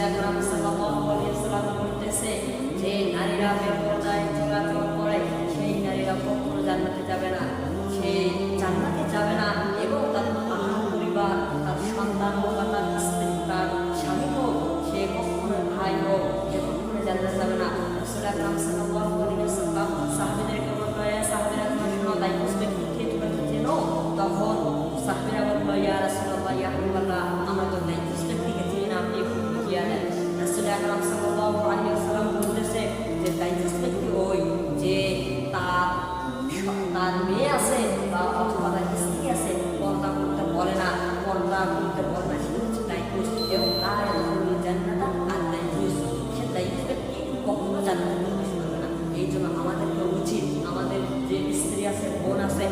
রসুল আকরাম সেই নারীরা কখনো জান্নাতে যাবে না। সে জান্নাতে যাবে না এবং তার পাহাড় পরিবার, তার তার সে কখনো ভাই হোক, সে কখনো জান্নাতে যাবে না। রসুল আকরাম সাল্লাম আকরাম সাল্লাল্লাহু আলাইহি ওয়াসাল্লাম বলতেছে যে দায়িত্ব ব্যক্তি ওই যে তার তার মেয়ে আছে বা অথবা তার স্ত্রী আছে পর্দা করতে বলে না পর্দা করতে বলে না সেটা হচ্ছে দায়িত্ব এবং তার জান্নাতা আর দায়িত্ব সে দায়িত্ব ব্যক্তি কখনো জান্নাতে না এই জন্য আমাদেরকে উচিত আমাদের যে স্ত্রী আছে বোন আছে